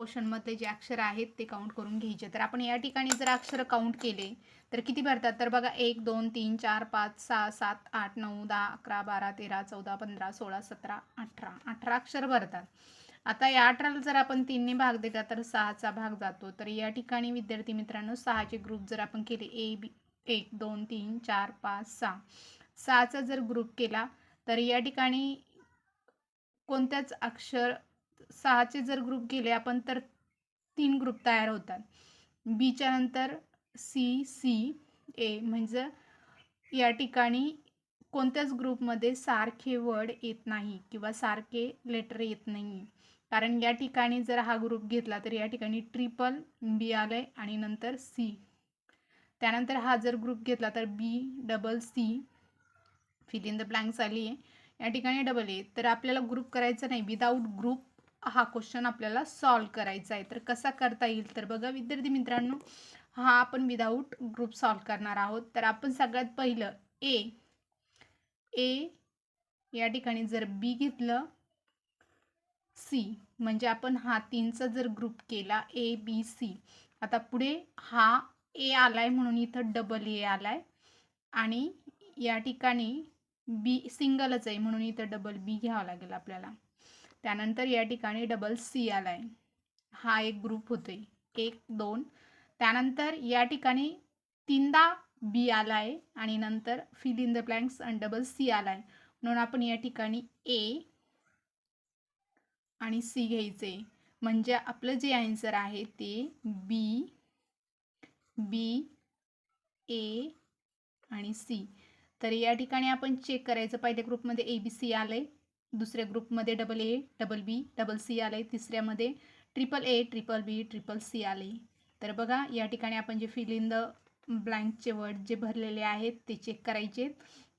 क्वेश्चनमधले जे अक्षर आहेत ते काउंट करून घ्यायचे. तर आपण या ठिकाणी जर अक्षर काउंट केले तर किती भरतात? तर बघा एक दोन तीन चार पाच सहा सात आठ नऊ दहा अकरा बारा तेरा चौदा पंधरा सोळा सतरा अठरा. अठरा अक्षर भरतात. आता या अठराला जर आपण तीनने भाग दिला तर सहाचा भाग जातो. तर या ठिकाणी विद्यार्थी मित्रांनो सहाचे ग्रुप जर आपण केले ए बी एक दोन तीन चार पाच सहा. सहाचा जर ग्रुप केला तर या ठिकाणी कोणत्याच अक्षर सहाचे जर ग्रुप केले आपण तर तीन ग्रुप तयार होतात. बीच्या नंतर सी सी ए म्हणजे या ठिकाणी कोणत्याच ग्रुपमध्ये सारखे वर्ड येत नाही किंवा सारखे लेटर येत नाही. कारण या ठिकाणी जर हा ग्रुप घेतला तर या ठिकाणी ट्रिपल बी आलं आहे आणि नंतर सी त्यानंतर हा जर ग्रुप घेतला तर B double C fill in the blanks आली आहे या ठिकाणी डबल ए तर आपल्याला ग्रुप करायचं नाही. विदाऊट ग्रुप हा क्वेश्चन आपल्याला सॉल्व करायचा आहे. तर कसा करता येईल? तर बघा विद्यार्थी मित्रांनो हा आपण विदाऊट ग्रुप सॉल्व करणार आहोत. तर आपण सगळ्यात पहिलं ए ए या ठिकाणी जर बी घेतलं सी म्हणजे आपण हा तीनचा जर ग्रुप केला ए बी सी आता पुढे हा ए आलाय म्हणून इथं डबल ए आलाय. आणि या ठिकाणी बी सिंगलच आहे म्हणून इथं डबल बी घ्यावं लागेल आपल्याला. त्यानंतर या ठिकाणी डबल सी आला आहे हा एक ग्रुप होतोय. एक दोन. त्यानंतर या ठिकाणी तीनदा बी आला आहे आणि नंतर fill in the blanks and double C आला आहे म्हणून आपण या ठिकाणी ए आणि सी घ्यायचे म्हणजे आपलं जे आन्सर आहे ते बी बी ए आणि सी तर या ठिकाणी आपण चेक करायचं. पहिल्या ग्रुपमध्ये ए बी सी आलं आहे दुसऱ्या ग्रुपमध्ये double A double B double C आले तिसऱ्यामध्ये triple A triple B triple C आले तर बघा या ठिकाणी आपण जे फिल इन द ब्लँकचे वर्ड जे भरलेले आहेत ते चेक करायचे.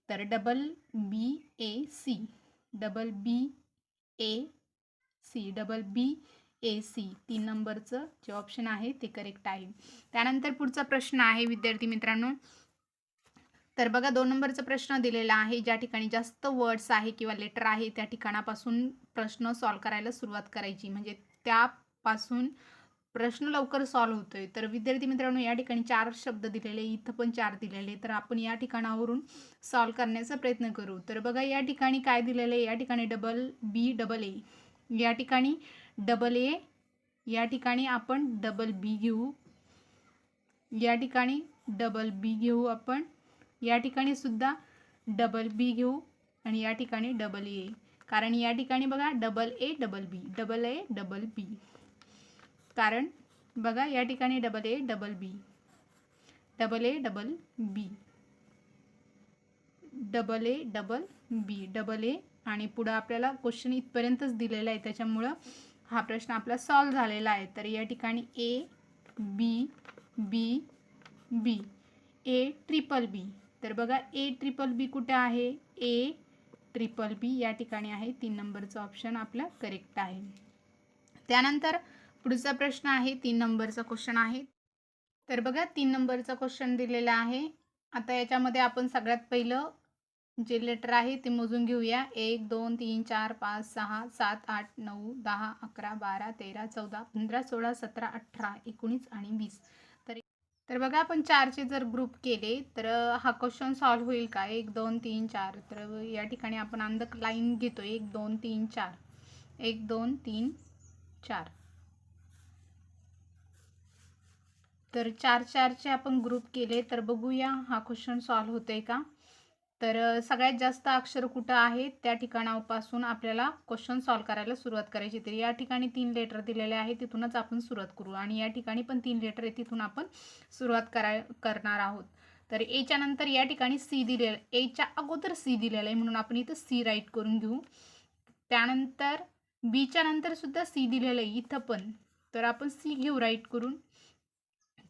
तर double B A C double B A C double B A C तीन नंबरचं जे ऑप्शन आहे ते करेक्ट आहे. त्यानंतर पुढचा प्रश्न आहे विद्यार्थी मित्रांनो. तर बघा दोन नंबरचा प्रश्न दिलेला आहे. ज्या ठिकाणी जास्त वर्ड्स आहे किंवा लेटर आहे त्या ठिकाणापासून प्रश्न सॉल्व करायला सुरुवात करायची. म्हणजे त्यापासून प्रश्न लवकर सॉल्व होतोय. तर विद्यार्थी मित्रांनो या ठिकाणी चार शब्द दिलेले इथं पण चार दिलेले. तर आपण या ठिकाणावरून सॉल्व करण्याचा प्रयत्न करू. तर बघा या ठिकाणी काय दिलेलं आहे? या ठिकाणी डबल बी डबल ए. या ठिकाणी डबल ए या ठिकाणी आपण डबल बी घेऊ. या ठिकाणी डबल बी घेऊ आपण. या ठिकाणी सुद्धा डबल बी घेऊ आणि या ठिकाणी डबल ए कारण या ठिकाणी बघा double A double B double A double B कारण बघा या ठिकाणी double A double B double A double B double A double B double A आणि पुढं आपल्याला क्वेश्चन इथपर्यंतच दिलेला आहे. त्याच्यामुळं हा प्रश्न आपला सॉल्व झालेला आहे. तर या ठिकाणी A B B B A triple बी तर बघा ए ट्रिपल बी कुठं आहे? ए ट्रिपल बी या ठिकाणी आहे. तीन नंबरचं ऑप्शन आपलं करेक्ट आहे. त्यानंतर पुढचा प्रश्न आहे तीन नंबरचा क्वेश्चन आहे. तर बघा तीन नंबरचा क्वेश्चन दिलेला आहे. आता याच्यामध्ये आपण सगळ्यात पहिलं जे लेटर आहे ते मोजून घेऊया. एक दोन तीन चार पाच सहा सात आठ नऊ दहा अकरा बारा तेरा चौदा पंधरा सोळा सतरा अठरा एकोणीस आणि वीस. तर बघा आपण चारचे जर ग्रुप केले तर हा क्वेश्चन सॉल्व्ह होईल का? एक दोन तीन चार. तर या ठिकाणी आपण अंध लाईन घेतो एक दोन तीन चार. एक दोन तीन चार. तर चार चारचे आपण ग्रुप केले तर बघूया हा क्वेश्चन सॉल्व्ह होतोय का? तर सगळ्यात जास्त अक्षर कुठं आहे त्या ठिकाणापासून आपल्याला क्वेश्चन सॉल्व्ह करायला सुरुवात करायची तर या ठिकाणी तीन लेटर दिलेले आहे तिथूनच आपण सुरुवात करू आणि या ठिकाणी पण तीन लेटर आहे तिथून आपण सुरुवात कराय करणार आहोत. तर एच्या नंतर या ठिकाणी सी दिलेलं एच्या अगोदर सी दिलेलं आहे. म्हणून आपण इथं सी राईट करून घेऊ. त्यानंतर बीच्या नंतर सुद्धा सी दिलेलं आहे. इथं पण. तर आपण सी घेऊ राईट करून.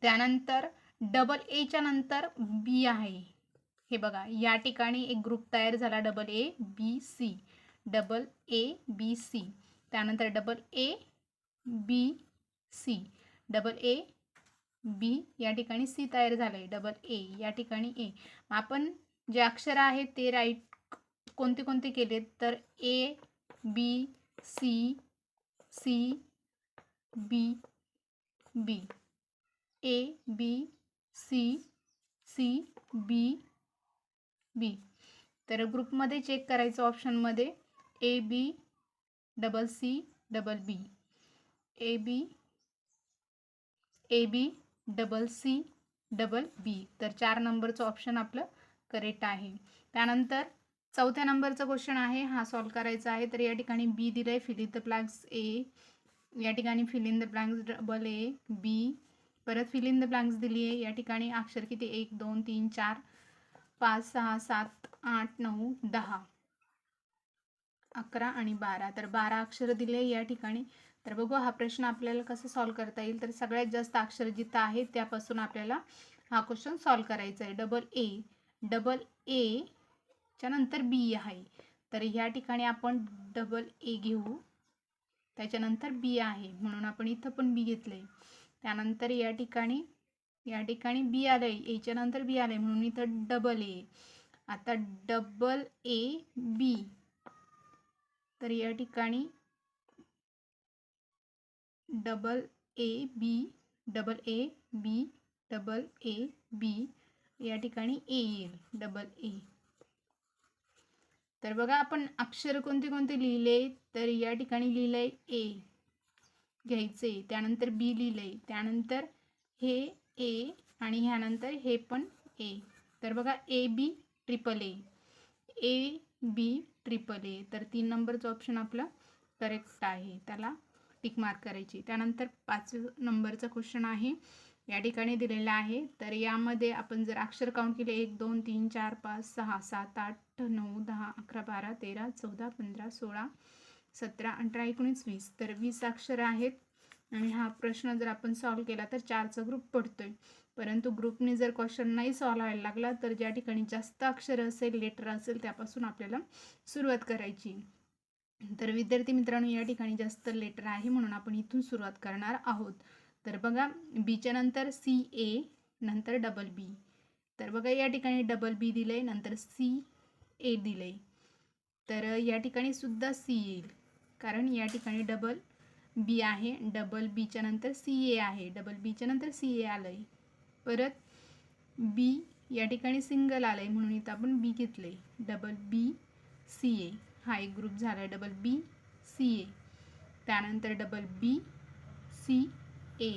त्यानंतर डबल एच्या नंतर बी आहे. हे बघा या ठिकाणी एक ग्रुप तयार झाला double A B C double A B C त्यानंतर double A B C double A B या ठिकाणी सी तयार झालं आहे डबल ए या ठिकाणी ए आपण जे अक्षर आहेत ते राईट कोणते कोणते केलेत? तर A B C C B B A B C C B B. तर ग्रुपमध्ये चेक करायचं ऑप्शनमध्ये A B double C double B A B A B double C double B तर चार नंबरचं ऑप्शन आपलं करेक्ट आहे. त्यानंतर चौथ्या नंबरचा क्वेश्चन आहे हा सॉल्व करायचा आहे. तर या ठिकाणी बी दिलं आहे fill in the blanks A या ठिकाणी fill in the blanks double A B परत फिल इन द ब्लँक्स दिली आहे या ठिकाणी अक्षर किती? एक दोन तीन चार. पाच सहा सात आठ नऊ दहा. अकरा आणि बारा. तर बारा अक्षरं दिले या ठिकाणी. तर बघू हा प्रश्न आपल्याला कसं सॉल्व करता येईल. तर सगळ्यात जास्त अक्षर जिथं आहे त्यापासून आपल्याला हा क्वेश्चन सॉल्व करायचा आहे. डबल ए डबल ए च्या नंतर बी आहे. तर ह्या ठिकाणी आपण डबल ए घेऊ. त्याच्यानंतर बी आहे. म्हणून आपण इथं पण बी घेतलं आहे त्यानंतर या ठिकाणी या ठिकाणी बी आलं आहे एच्या नंतर बी आलं आहे म्हणून इथं डबल ए आता डबल ए बी तर या ठिकाणी double A B double A B double A B या ठिकाणी ए येईल. डबल ए तर बघा आपण अक्षर कोणते कोणते लिहिले तर या ठिकाणी लिहिलंय ए घ्यायचे. त्यानंतर बी लिहिलंय. त्यानंतर हे ए आणि ह्यानंतर हे पण ए. तर बघा A B triple A A B triple A तर तीन नंबरचं ऑप्शन आपलं करेक्ट आहे. त्याला टिक मार्क करायची. त्यानंतर पाच नंबरचा क्वेश्चन आहे. या ठिकाणी दिलेला आहे. तर यामध्ये आपण जर अक्षर काउंट केले एक दोन तीन चार पाच सहा सात आठ नऊ दहा अकरा बारा तेरा चौदा पंधरा सोळा सतरा अठरा एकोणीस वीस. तर वीस अक्षरं आहेत. आणि हा प्रश्न जर आपण सॉल्व केला तर चारचा ग्रुप पडतोय. परंतु ग्रुपने जर क्वेश्चन नाही सॉल्व व्हायला लागला तर ज्या ठिकाणी जास्त अक्षर असेल लेटर असेल त्यापासून आपल्याला सुरुवात करायची. तर विद्यार्थी मित्रांनो या ठिकाणी जास्त लेटर आहे म्हणून आपण इथून सुरुवात करणार आहोत. तर बघा बीच्या नंतर सी ए नंतर डबल बी तर बघा या ठिकाणी डबल बी दिलं आहे नंतर सी ए दिलं आहे तर या ठिकाणी सुद्धा सी येईल. कारण या ठिकाणी डबल बी आहे डबल बीच्या नंतर सी ए आहे. डबल बीच्या नंतर सी ए आलं आहे परत बी या ठिकाणी सिंगल आलं आहे म्हणून इथं आपण बी घेतलं आहे डबल बी सी ए हा एक ग्रुप झाला. आहे डबल बी सी ए त्यानंतर डबल बी सी ए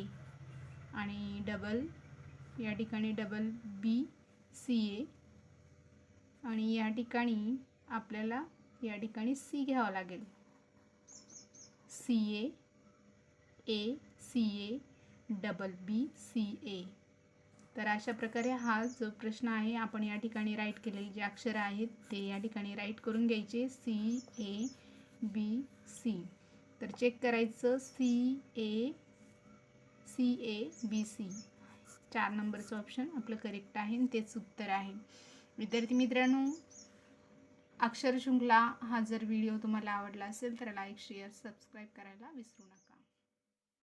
आणि डबल या ठिकाणी डबल बी सी ए आणि या ठिकाणी आपल्याला या ठिकाणी सी घ्यावं लागेल. C A A C A double B C A तर अशा प्रकारे हा जो प्रश्न आहे आपण या ठिकाणी राईट केलेले जे अक्षर आहेत ते या ठिकाणी राईट करून घ्यायचे. सी ए बी सी तर चेक करायचं. C A C A B C चार नंबरचं ऑप्शन आपलं करेक्ट आहे आणि तेच उत्तर आहे. विद्यार्थी मित्रांनो अक्षर शृंखला हा जर व्हिडिओ तुम्हाला आवडला असेल तर लाईक शेअर सबस्क्राईब करायला विसरू नका.